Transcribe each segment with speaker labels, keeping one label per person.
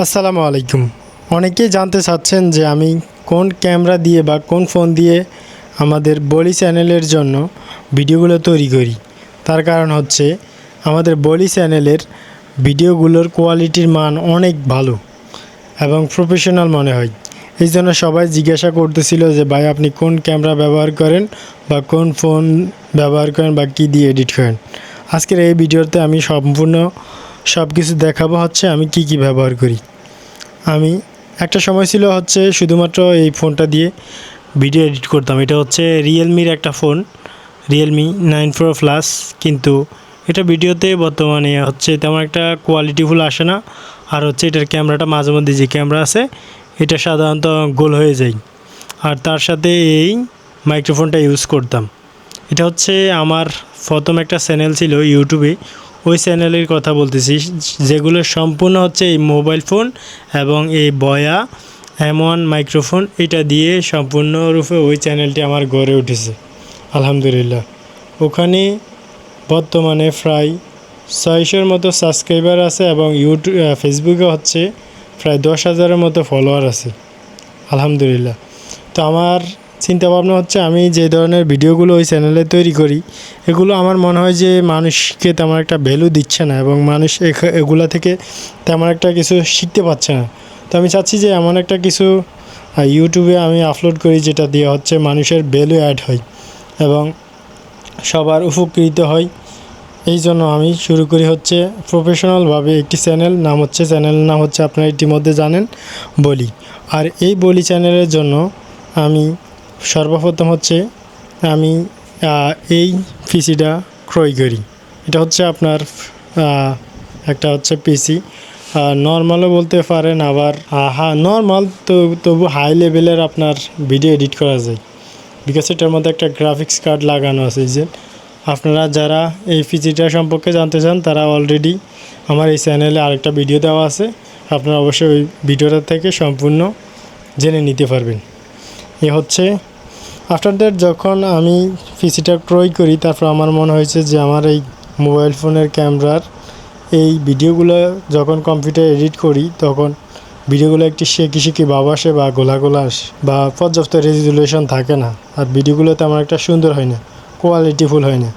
Speaker 1: আসসালামু আলাইকুম। অনেকেই জানতে চাচ্ছেন যে আমি কোন ক্যামেরা দিয়ে বা কোন ফোন দিয়ে আমাদের বলি চ্যানেলের জন্য ভিডিওগুলো তৈরি করি। তার কারণ হচ্ছে আমাদের বলি চ্যানেলের ভিডিওগুলোর কোয়ালিটির মান অনেক ভালো এবং প্রফেশনাল মনে হয়। এই জন্য সবাই জিজ্ঞাসা করতেছিল যে, ভাই, আপনি কোন ক্যামেরা ব্যবহার করেন বা কোন ফোন ব্যবহার করেন বা কী দিয়ে এডিট করেন? আজকের এই ভিডিওতে আমি সম্পূর্ণ সব কিছু দেখাবো হচ্ছে আমি কি কি ব্যবহার করি। আমি, একটা সময় ছিল হচ্ছে শুধুমাত্র এই ফোনটা দিয়ে ভিডিও এডিট করতাম। এটা হচ্ছে রিয়েলমির একটা phone Realme nine pro plus কিন্তু এটা ভিডিওতে বর্তমানে হচ্ছে তেমন একটা কোয়ালিটিফুল আসে না। আর হচ্ছে এটার ক্যামেরাটা মাঝে মধ্যে যে ক্যামেরা আছে, এটা সাধারণত গোল হয়ে যায়। আর তার সাথে এই মাইক্রোফোনটা ইউজ করতাম। এটা হচ্ছে আমার প্রথম একটা চ্যানেল ছিল ইউটিউবে ওই চ্যানেলের কথা বলতেছি। যেগুলো সম্পূর্ণ হচ্ছে এই মোবাইল ফোন এবং এই বয়া, এমন মাইক্রোফোন, এটা দিয়ে সম্পূর্ণরূপে ওই চ্যানেলটি আমার গড়ে উঠেছে। আলহামদুলিল্লাহ। ওখানে বর্তমানে প্রায় ছয়শোর মতো সাবস্ক্রাইবার আছে এবং ইউটিউব ফেসবুকে হচ্ছে প্রায় দশ হাজারের মতো ফলোয়ার আছে। আলহামদুলিল্লাহ। তো আমার চিন্তা ভাবনা হচ্ছে আমি যে ধরনের ভিডিওগুলো ওই চ্যানেলে তৈরি করি, এগুলো আমার মনে হয় যে মানুষকে তেমন একটা ভ্যালু দিচ্ছে না এবং মানুষ এগুলা থেকে তেমন একটা কিছু শিখতে পারছে না। তো আমি চাচ্ছি যে এমন একটা কিছু ইউটিউবে আমি আপলোড করি যেটা দিয়ে হচ্ছে মানুষের ভ্যালু অ্যাড হয় এবং সবার উপকৃত হয়। এই জন্য আমি শুরু করি হচ্ছে প্রফেশনালভাবে একটি চ্যানেল নাম হচ্ছে চ্যানেলের নাম হচ্ছে আপনারা ইতিমধ্যে জানেন বলি। আর এই বলি চ্যানেলের জন্য আমি সর্বপ্রথম হচ্ছে আমি এই পিসিটা ক্রয় করি। এটা হচ্ছে আপনার একটা হচ্ছে পিসি। নর্মালও বলতে পারেন, আবার হ্যাঁ নর্মাল তো, তবু হাই লেভেলের আপনার ভিডিও এডিট করা যায়। বিকজ এটার মধ্যে একটা গ্রাফিক্স কার্ড লাগানো আছে যে আপনারা যারা এই পিসিটা সম্পর্কে জানতে চান, তারা অলরেডি আমার এই চ্যানেলে আরেকটা ভিডিও দেওয়া আছে। আপনারা অবশ্যই ওই ভিডিওটা থেকে সম্পূর্ণ জেনে নিতে পারবেন। এ হচ্ছে আফটার দ্যাট যখন আমি পিসিটা ক্রয় করি, তারপর আমার মনে হয়েছে যে আমার এই মোবাইল ফোনের ক্যামেরার এই ভিডিওগুলো যখন কম্পিউটার এডিট করি, তখন ভিডিওগুলো একটি শেকি শেকি ভাব আসে বা গোলা গোলা আসে বা পর্যাপ্ত রেজুলেশন থাকে না। আর ভিডিওগুলো তেমন একটা সুন্দর হয় না কোয়ালিটিফুল হয় না।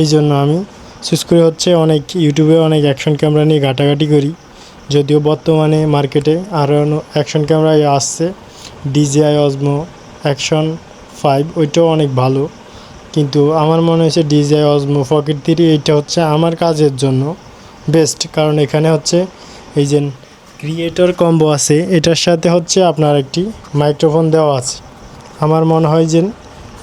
Speaker 1: এই জন্য আমি চুজ করে হচ্ছে অনেক ইউটিউবে অনেক অ্যাকশন ক্যামেরা নিয়ে ঘাটাঘাটি করি। যদিও বর্তমানে মার্কেটে আরও অ্যাকশন ক্যামেরা আসছে ডিজিআই অজমো অ্যাকশন ফাইভ ওইটাও অনেক ভালো। কিন্তু আমার মনে হয়েছে ডিজিআই অজমো পকেট থ্রি এইটা হচ্ছে আমার কাজের জন্য বেস্ট কারণ এখানে হচ্ছে এই যে ক্রিয়েটর কম্বো আছে, এটার সাথে হচ্ছে আপনার একটি মাইক্রোফোন দেওয়া আছে। আমার মনে হয় যে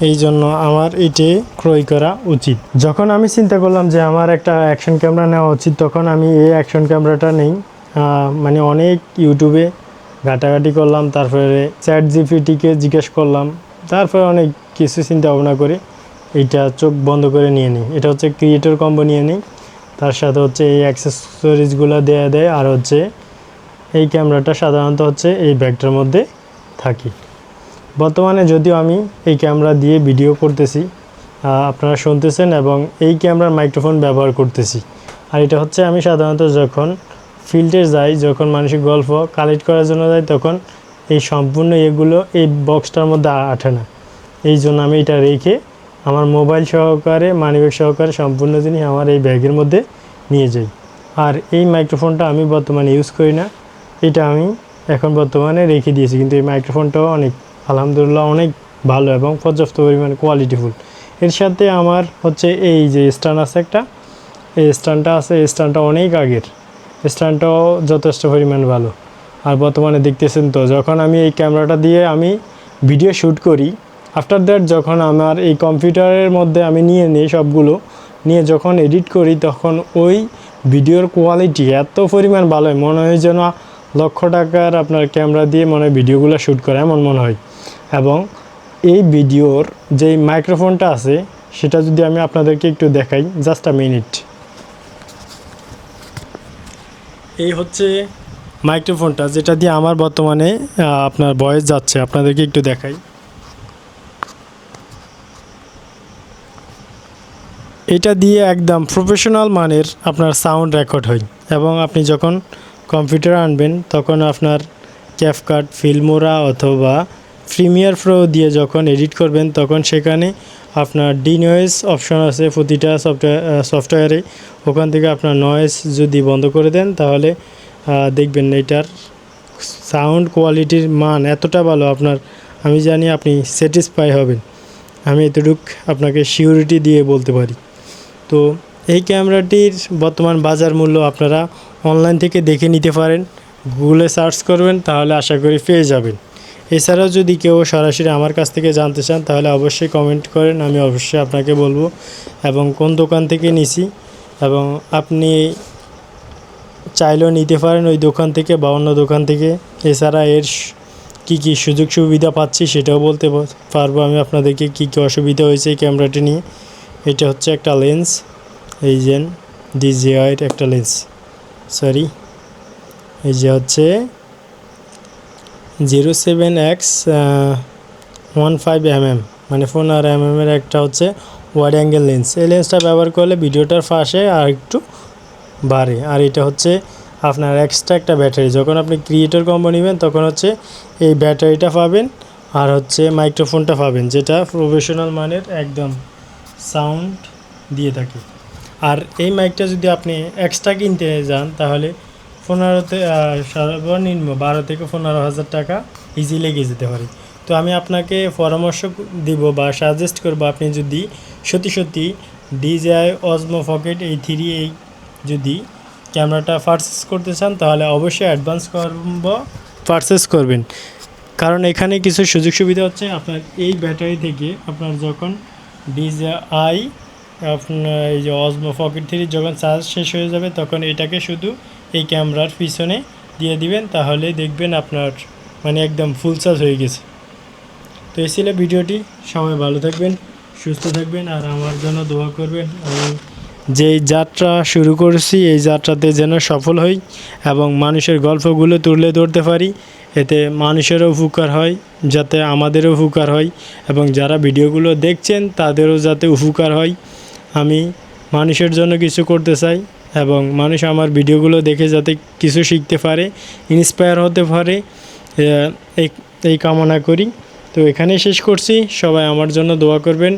Speaker 1: এই জন্য আমার এটি ক্রয় করা উচিত। যখন আমি চিন্তা করলাম যে আমার একটা অ্যাকশন ক্যামেরা নেওয়া উচিত, তখন আমি এই অ্যাকশন ক্যামেরাটা নেই। মানে অনেক ইউটিউবে ঘাটাঘাটি করলাম, তারপরে চ্যাট জিপিটিকে জিজ্ঞেস করলাম তারপরে অনেক কিছু চিন্তা ভাবনা করে এইটা চোখ বন্ধ করে নিয়ে নিই। এটা হচ্ছে ক্রিয়েটর কম্বো নিয়ে নিই। তার সাথে হচ্ছে এই অ্যাক্সেসরিজগুলো দেয়া দেয় আর হচ্ছে এই ক্যামেরাটা সাধারণত হচ্ছে এই ব্যাগটার মধ্যে থাকি। বর্তমানে যদিও আমি এই ক্যামেরা দিয়ে ভিডিও করতেছি আপনারা শুনতেছেন এবং এই ক্যামেরার মাইক্রোফোন ব্যবহার করতেছি। আর এটা হচ্ছে আমি সাধারণত যখন ফিল্ডে যাই, যখন মানুষের গল্প কালেক্ট করার জন্য যাই, তখন এই সম্পূর্ণ এগুলো এই বক্সটার মধ্যে আঠে না। এই জন্য আমি এটা রেখে আমার মোবাইল সহকারে, মানিব্যাগ সহকারে সম্পূর্ণ জিনিস আমার এই ব্যাগের মধ্যে নিয়ে যাই। আর এই মাইক্রোফোনটা আমি বর্তমানে ইউজ করি না। এটা আমি এখন বর্তমানে রেখে দিয়েছি। কিন্তু এই মাইক্রোফোনটাও অনেক, আলহামদুলিল্লাহ অনেক ভালো এবং পর্যাপ্ত পরিমাণে কোয়ালিটিফুল এর সাথে আমার হচ্ছে এই যে স্ট্যান্ড আছে একটা, এই স্ট্যান্ডটা আছে, এই স্ট্যান্ডটা অনেক আগের। স্ট্যান্ডটাও যথেষ্ট পরিমাণ ভালো। আর বর্তমানে দেখতেছেন তো, যখন আমি এই ক্যামেরাটা দিয়ে আমি ভিডিও শ্যুট করি আফটার দ্যাট যখন আমার এই কম্পিউটারের মধ্যে আমি নিয়ে নিই সবগুলো, নিয়ে যখন এডিট করি তখন ওই ভিডিওর কোয়ালিটি এত পরিমাণ ভালো হয়, মনে হয় যেন লক্ষ টাকার আপনার ক্যামেরা দিয়ে মনে হয় ভিডিওগুলো শ্যুট করে, এমন মনে হয়। এবং এই ভিডিওর যে মাইক্রোফোনটা আছে, সেটা যদি আমি আপনাদেরকে একটু দেখাই জাস্ট আ মিনিট এই হচ্ছে মাইক্রোফোনটা, যেটা দিয়ে আমার বর্তমানে আপনার ভয়েস যাচ্ছে। আপনাদেরকে একটু দেখাই। এটা দিয়ে একদম প্রফেশনাল মানের আপনার সাউন্ড রেকর্ড হয়। এবং আপনি যখন কম্পিউটার আনবেন, তখন আপনার ক্যাপকাট ফিল্মোরা অথবা প্রিমিয়ার প্রো দিয়ে যখন এডিট করবেন, তখন সেখানে আপনার ডি নয়েস অপশন আছে প্রতিটা সফটওয়্যার সফটওয়্যারে ওখান থেকে আপনার নয়েস যদি বন্ধ করে দেন, তাহলে দেখবেন এটার সাউন্ড কোয়ালিটির মান এতটা ভালো আপনার, আমি জানি আপনি স্যাটিসফাই হবেন। আমি এতটুক আপনাকে সিউরিটি দিয়ে বলতে পারি। তো এই ক্যামেরাটির বর্তমান বাজার মূল্য আপনারা অনলাইন থেকে দেখে নিতে পারেন। গুগলে সার্চ করবেন, তাহলে আশা করি পেয়ে যাবেন। এছাড়াও যদি কেউ সরাসরি আমার কাছ থেকে জানতে চান, তাহলে অবশ্যই কমেন্ট করেন, আমি অবশ্যই আপনাকে বলব। এবং কোন দোকান থেকে নিছি, এবং আপনি চাইলেও নিতে পারেন ওই দোকান থেকে বা অন্য দোকান থেকে। এছাড়া এর কী কী সুযোগ সুবিধা পাচ্ছি সেটাও বলতে পারব আমি আপনাদেরকে কী কী অসুবিধা হয়েছে এই ক্যামেরাটি নিয়ে। এটা হচ্ছে একটা লেন্স, এই যে ডিজিআইয়ের একটা লেন্স, সরি। এই যে হচ্ছে zero seven X one five M M মানে ফোন আর এম এর একটা হচ্ছে ওয়াইড অ্যাঙ্গেল লেন্স। এই লেন্সটা ব্যবহার করলে ভিডিওটার ফাঁসে আর একটু বাড়ে। আর এটা হচ্ছে আপনার এক্সট্রা একটা ব্যাটারি যখন আপনি ক্রিয়েটর কম্বো নেবেন, তখন হচ্ছে এই ব্যাটারিটা পাবেন আর হচ্ছে মাইক্রোফোনটা পাবেন, যেটা প্রফেশনাল মানের একদম সাউন্ড দিয়ে থাকে। আর এই মাইকটা যদি আপনি এক্সট্রা কিনতে যান, তাহলে পনেরোতে সর্বনিম্ন বারো থেকে পনেরো হাজার টাকা ইজি লেগে যেতে পারে। তো আমি আপনাকে পরামর্শ দিব বা সাজেস্ট করব, আপনি যদি সত্যি সত্যি ডিজিআই অজমো পকেট এই থ্রি এই যদি ক্যামেরাটা পারচেস করতে চান, তাহলে অবশ্যই অ্যাডভান্স করব পারচেস করবেন। কারণ এখানে কিছু সুযোগ সুবিধা হচ্ছে, আপনার এই ব্যাটারি থেকে আপনার যখন ডিজিআই আপনার এই যে অজমো পকেট থ্রি যখন চার্জ শেষ হয়ে যাবে, তখন এটাকে শুধু এই ক্যামেরার পিছনে দিয়ে দিবেন, তাহলে দেখবেন আপনার মানে একদম ফুল চার্জ হয়ে গেছে। তো এই ছিল ভিডিওটি। সবাই ভালো থাকবেন, সুস্থ থাকবেন, আর আমার জন্য দোয়া করবেন। আমি যেই যাত্রা শুরু করেছি, এই যাত্রাতে যেন সফল হই এবং মানুষের গল্পগুলো তুলে ধরতে পারি। এতে মানুষেরও উপকার হয়, যাতে আমাদেরও উপকার হয় এবং যারা ভিডিওগুলো দেখছেন, তাদেরও যাতে উপকার হয়। আমি মানুষের জন্য কিছু করতে চাই এবং মানুষ আমার ভিডিওগুলো দেখে যাতে কিছু শিখতে পারে ইন্সপায়ার হতে পারে এই এই কামনা করি। তো এখানেই শেষ করছি। সবাই আমার জন্য দোয়া করবেন।